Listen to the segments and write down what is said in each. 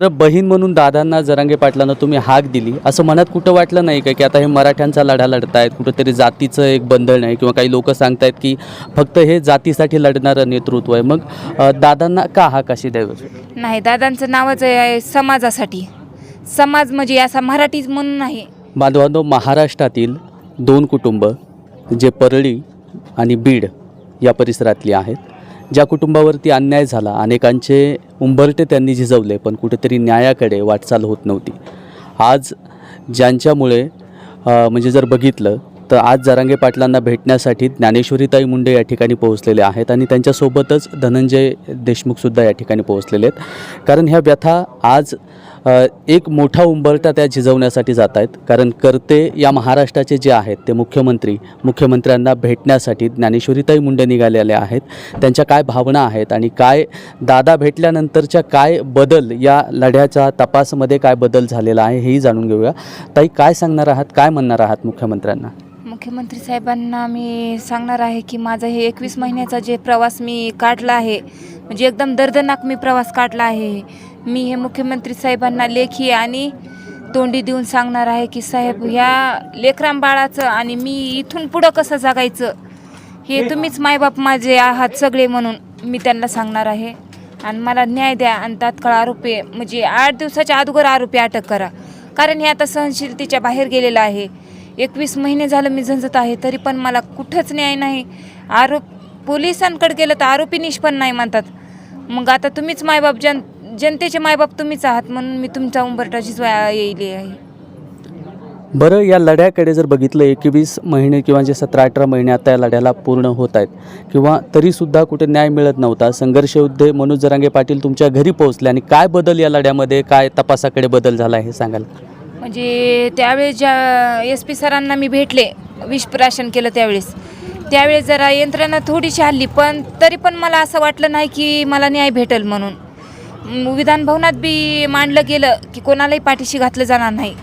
तर बहीण म्हणून दादांना जरांगे पाटलांना तुम्ही हाक दिली. असं मनात कुठं वाटलं नाही का की आता हे मराठ्यांचा लढा लढतायत कुठंतरी जातीचं एक बंधन आहे किंवा काही लोक सांगतायत की फक्त हे जातीसाठी लढणारं नेतृत्व आहे. मग दादांना का हाक अशी द्यावी? नाही दादांचं नावच आहे समाजासाठी. समाज म्हणजे असा मराठीच म्हणून आहे बांधवांनो महाराष्ट्रातील दोन कुटुंब जे परळी आणि बीड या परिसरातली आहेत ज्या कुटुंबावरती अन्याय झाला अनेकांचे उंबरटे त्यांनी झिजवले पण कुठेतरी न्यायाकडे वाटचाल होत नव्हती. आज ज्यांच्यामुळे म्हणजे जर बघितलं तर आज जरांगे पाटलांना भेटण्यासाठी ज्ञानेश्वरीताई मुंडे या ठिकाणी पोहोचलेले आहेत आणि त्यांच्यासोबतच धनंजय देशमुखसुद्धा या ठिकाणी पोहोचलेले आहेत. कारण ह्या व्यथा आज एक मोठा उंबरटा त्या झिजवण्यासाठी जात आहेत कारण करते या महाराष्ट्राचे जे आहेत ते मुख्यमंत्री मुख्यमंत्र्यांना भेटण्यासाठी ज्ञानेश्वरीताई मुंडे निघालेले आहेत. त्यांच्या काय भावना आहेत आणि काय दादा भेटल्यानंतरच्या काय बदल या लढ्याच्या तपासमध्ये काय बदल झालेला आहे हेही जाणून घेऊया. ताई काय सांगणार आहात काय म्हणणार आहात मुख्यमंत्र्यांना? मुख्यमंत्री साहेबांना मी सांगणार आहे की माझा हे एकवीस महिन्याचा जे प्रवास मी काढला आहे म्हणजे एकदम दर्दनाक मी प्रवास काढला आहे. मी हे मुख्यमंत्री साहेबांना लेखी आणि तोंडी देऊन सांगणार आहे की साहेब ह्या लेकराम बाळाचं आणि मी इथून पुढं कसं जगायचं हे तुम्हीच मायबाप माझे आहात सगळे म्हणून मी त्यांना सांगणार आहे. आणि मला न्याय द्या आणि तात्काळ आरोपी म्हणजे आठ दिवसाच्या अगोदर आरोपी अटक करा. कारण हे आता सहनशीलतेच्या बाहेर गेलेलं आहे. एकवीस महिने झालं मी झंझत आहे तरी पण मला कुठंच न्याय नाही. आरोप पोलिसांकडे गेलं तर आरोपी निष्पन्न नाही म्हणतात. मग आता तुम्हीच मायबाप जन जनतेचे मायबाप तुम्हीच आहात म्हणून मी तुमचा उंबरटा झिजवा येईल आहे. बरं या लढ्याकडे जर बघितलं एकवीस महिने किंवा जे सतरा अठरा महिने आता या लढ्याला पूर्ण होत आहेत किंवा तरीसुद्धा कुठे न्याय मिळत नव्हता संघर्ष योद्धे मनोज जरांगे पाटील तुमच्या घरी पोहोचले आणि काय बदल या लढ्यामध्ये काय तपासाकडे बदल झाला हे सांगाल? म्हणजे त्यावेळेस ज्या एस पी सरांना मी भेटले विषप्राशन केलं त्यावेळेस त्यावेळेस जरा यंत्रणा थोडीशी हल्ली पण तरी पण मला असं वाटलं नाही की मला न्याय भेटेल म्हणून. विधान भवनात बी मांडलं गेलं की कोणालाही पाठीशी घातलं जाणार नाही.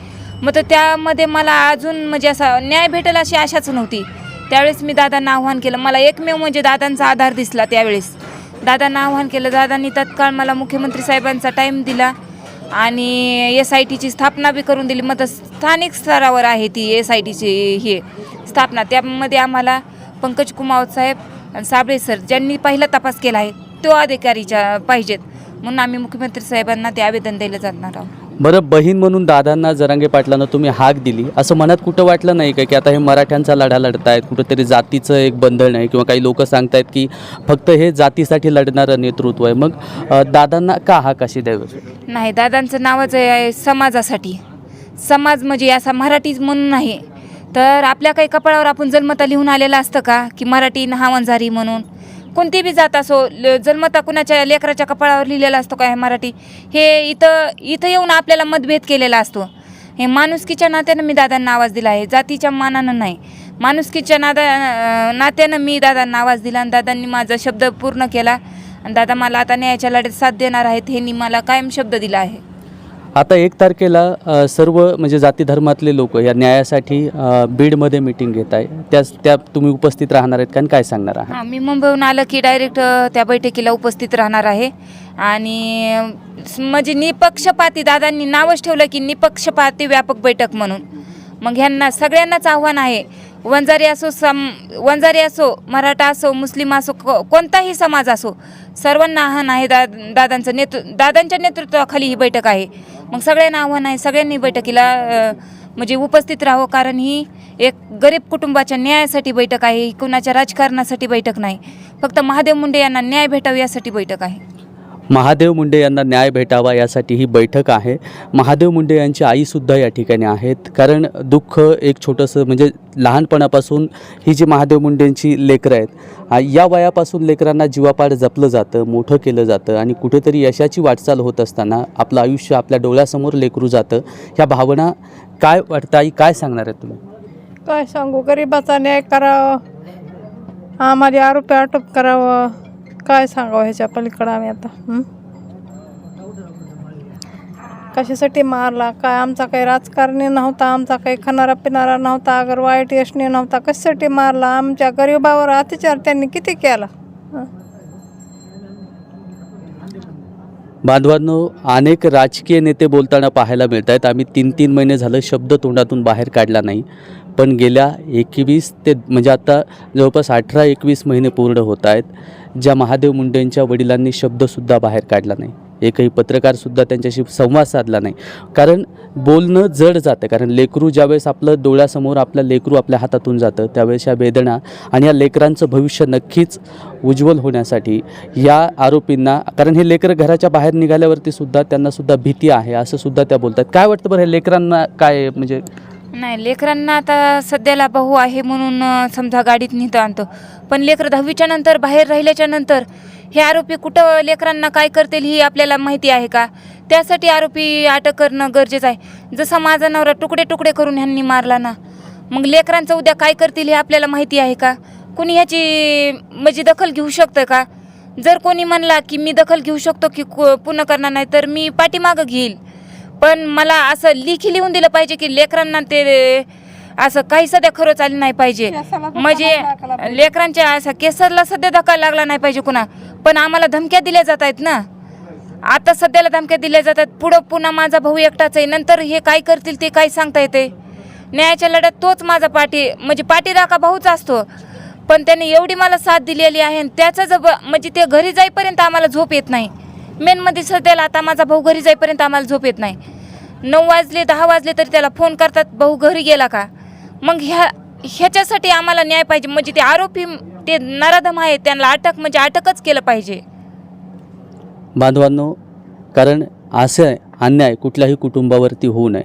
मग तर त्यामध्ये मला अजून म्हणजे असा न्याय भेटेल अशी आशाच नव्हती. त्यावेळेस मी दादांना आव्हान केलं. मला एकमेव म्हणजे दादांचा आधार दिसला त्यावेळेस. दादांना आव्हान केलं. दादांनी तत्काळ मला मुख्यमंत्री साहेबांचा टाईम दिला आणि एस आय टीची स्थापना बी करून दिली. मग तर स्थानिक स्तरावर आहे ती एस आय टीची हे स्थापना. त्यामध्ये आम्हाला पंकज कुमावत साहेब आणि साबळे सर ज्यांनी पहिला तपास केला आहे तो अधिकारीच्या पाहिजेत. म्हणून आम्ही मुख्यमंत्री साहेबांना ते आवेदन द्यायला जाणार आहोत. बरं बहीण म्हणून दादांना जरांगे पाटलांना तुम्ही हाक दिली. असं मनात कुठं वाटलं नाही का की आता हे मराठ्यांचा लढा लढतायत कुठंतरी जातीचं एक बंधन आहे किंवा काही लोक सांगतायत की फक्त हे जातीसाठी लढणारं नेतृत्व आहे. मग अ, दादांना का हाक अशी द्यावी? नाही दादांचं नावच आहे समाजासाठी. समाज म्हणजे असा मराठीच म्हणून आहे तर आपल्या काही कपाळावर आपण जन्मता लिहून आलेलं असतं का की मराठी हा वंजारी म्हणून? कोणती बी जात असो ल- जन्मता कुणाच्या लेकराच्या कपाळावर लिहिलेला असतो काय हे मराठी? हे इथं इथं येऊन आपल्याला मतभेद केलेला असतो. हे माणुसकीच्या नात्यानं मी दादांना आवाज दिला आहे जातीच्या मानानं नाही. माणुसकीच्या नादा नात्यानं मी दादांना आवाज दिला आणि दादांनी माझा शब्द पूर्ण केला. आणि दादा मला आता न्यायाच्या लढ्यात साथ देणार आहेत हे मला कायम शब्द दिला आहे. आता एक तारखेला सर्व म्हणजे जाती धर्मातले लोक या न्यायासाठी बीडमध्ये मीटिंग घेत आहे. त्याच त्या तुम्ही उपस्थित राहणार आहेत कारण काय सांगणार आहात? मी मुंबईहून आलं की डायरेक्ट त्या बैठकीला उपस्थित राहणार आहे. आणि म्हणजे निपक्षपाती दादांनी नावच ठेवलं की निपक्षपाती व्यापक बैठक म्हणून. मग ह्यांना सगळ्यांनाच आव्हान आहे वंजारी असो सम वंजारी असो मराठा असो मुस्लिम असो को कोणताही समाज असो सर्वांना आव्हान आहे दा दादांचं नेतृ दादांच्या नेतृत्वाखाली ही बैठक आहे. मग सगळ्यांना आव्हान आहे सगळ्यांनी बैठकीला म्हणजे उपस्थित राहावं कारण ही एक गरीब कुटुंबाच्या न्यायासाठी बैठक आहे ही कुणाच्या राजकारणासाठी बैठक नाही. फक्त महादेव मुंडे यांना न्याय भेटावा यासाठी बैठक आहे. महादेव मुंडे यांना न्याय भेटावा यासाठी ही बैठक आहे. महादेव मुंडे यांची आईसुद्धा या ठिकाणी आहेत. कारण दुःख एक छोटंसं म्हणजे लहानपणापासून ही जी महादेव मुंडेंची लेकरं आहेत या वयापासून लेकरांना जीवापाड जपलं जातं मोठं केलं जातं आणि कुठेतरी यशाची वाटचाल होत असताना आपलं आयुष्य आपल्या डोळ्यासमोर लेकरू जातं. ह्या भावना काय वाटतं? काय सांगणार आहे तुम्ही? काय सांगू? गरिबाचा न्याय करावं. आम्हाला आरोपी अटक करावं. काय सांगावं ह्याच्या पलीकडं आम्ही आता कशासाठी मारला? काय आमचा काही राजकारणी नव्हता आमचा काही खाणारा पिणारा नव्हता अगर वाईट यशनी नव्हता कशासाठी मारला? आमच्या गरिबावर अत्याचार त्यांनी किती केला? बांधवांनो अनेक राजकीय नेते बोलताना पाहायला मिळत आहेत आम्ही तीन तीन महिने झालं शब्द तोंडातून बाहेर काढला नाही. पण गेल्या एकवीस ते म्हणजे आता जवळपास अठरा एकवीस महिने पूर्ण होत आहेत. ज्या महादेव मुंडेंच्या वडिलांनी शब्दसुद्धा बाहेर काढला नाही. एकही पत्रकारसुद्धा त्यांच्याशी संवाद साधला नाही. कारण बोलणं जड जातं. कारण लेकरू ज्यावेळेस आपलं डोळ्यासमोर आपलं लेकरू आपल्या हातातून जातं त्यावेळेस या वेदना आणि या लेकरांचं भविष्य नक्कीच उज्ज्वल होण्यासाठी या आरोपींना कारण हे लेकरं घराच्या बाहेर निघाल्यावरती सुद्धा त्यांना सुद्धा भीती आहे असं सुद्धा त्या बोलतात. काय वाटतं बरं हे लेकरांना काय म्हणजे नाही लेकरांना आता सध्याला भाऊ आहे म्हणून समजा गाडीत नेतं आणतो. पण लेकरं दहावीच्या नंतर बाहेर राहिल्याच्या नंतर हे आरोपी कुठं लेकरांना काय करतील ही आपल्याला माहिती आहे का? त्यासाठी आरोपी अटक करणं गरजेचं आहे. जसा माझा नवरा तुकडे तुकडे करून ह्यांनी मारला ना मग लेकरांचं उद्या काय करतील हे आपल्याला माहिती आहे का? कोणी ह्याची म्हणजे दखल घेऊ शकतं का? जर कोणी म्हणला की मी दखल घेऊ शकतो की को- पूर्ण करणार नाही तर मी पाठीमागं घेईल. पण मला असं लिखी लिहून दिलं पाहिजे की लेकरांना ते असं काही सध्या खरं चाललं नाही पाहिजे. म्हणजे. लेकरांच्या असं केसरला सध्या धक्का लागला नाही पाहिजे कुणा. पण आम्हाला धमक्या दिल्या जात आहेत ना. आता सध्याला धमक्या दिल्या जातात. पुढं पुन्हा माझा भाऊ एकटाच आहे. नंतर हे काय करतील ते काय सांगता येते? न्यायाच्या लढ्यात तोच माझा पाठी म्हणजे पाठीराखा भाऊच असतो. पण त्याने एवढी मला साथ दिलेली आहे आणि त्याचं जब म्हणजे ते घरी जाईपर्यंत आम्हाला झोप येत नाही. मेनमध्ये सध्याला आता माझा भाऊ घरी जाईपर्यंत आम्हाला झोप येत नाही. नऊ वाजले दहा वाजले तरी त्याला फोन करतात भाऊ घरी गेला का? मग ह्या ह्याच्यासाठी आम्हाला न्याय पाहिजे. म्हणजे ते आरोपी ते नराधम आहे त्यांना अटक म्हणजे अटकच केलं पाहिजे. बांधवांनो कारण असं अन्याय कुठल्याही कुटुंबावरती होऊ नये.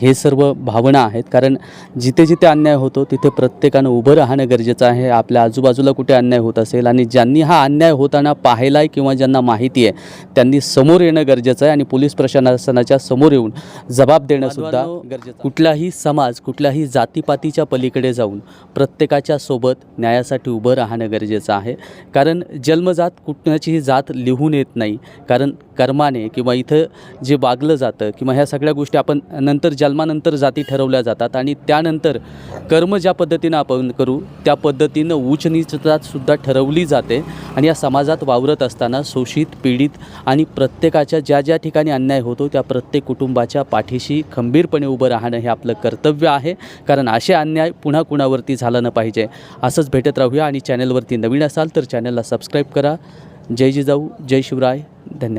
हे सर्व भावना आहेत. कारण जिथे जिथे अन्याय होतो तिथे प्रत्येकानं उभं राहणं गरजेचं आहे. आपल्या आजूबाजूला कुठे अन्याय होत असेल आणि ज्यांनी हा अन्याय होताना पाहिला आहे किंवा ज्यांना माहिती आहे त्यांनी समोर येणं गरजेचं आहे आणि पोलीस प्रशासनाच्या समोर येऊन जबाब देणं सुद्धा गरजेचं कुठलाही समाज कुठल्याही जातीपातीच्या पलीकडे जाऊन प्रत्येकाच्या सोबत न्यायासाठी उभं राहणं गरजेचं आहे. कारण जन्मजात कुठण्याचीही जात लिहून येत नाही. कारण कर्माने किंवा इथं जे वागलं जातं किंवा ह्या सगळ्या गोष्टी आपण नंतर जन्मानंतर जाती ठरवल्या जातात आणि त्यानंतर कर्म ज्या पद्धतीनं आपण करू त्या पद्धतीनं उच्च ठरवली जाते आणि या समाजात वावरत असताना शोषित पीडित आणि प्रत्येकाच्या ज्या ज्या ठिकाणी अन्याय होतो त्या प्रत्येक कुटुंबाच्या पाठीशी खंबीरपणे उभं राहणं हे आपलं कर्तव्य आहे. कारण असे अन्याय पुन्हा कुणावरती झालं न पाहिजे. असंच भेटत राहूया आणि चॅनलवरती नवीन असाल तर चॅनलला सबस्क्राईब करा. जय जिजाऊ जय शिवराय. धन्यवाद.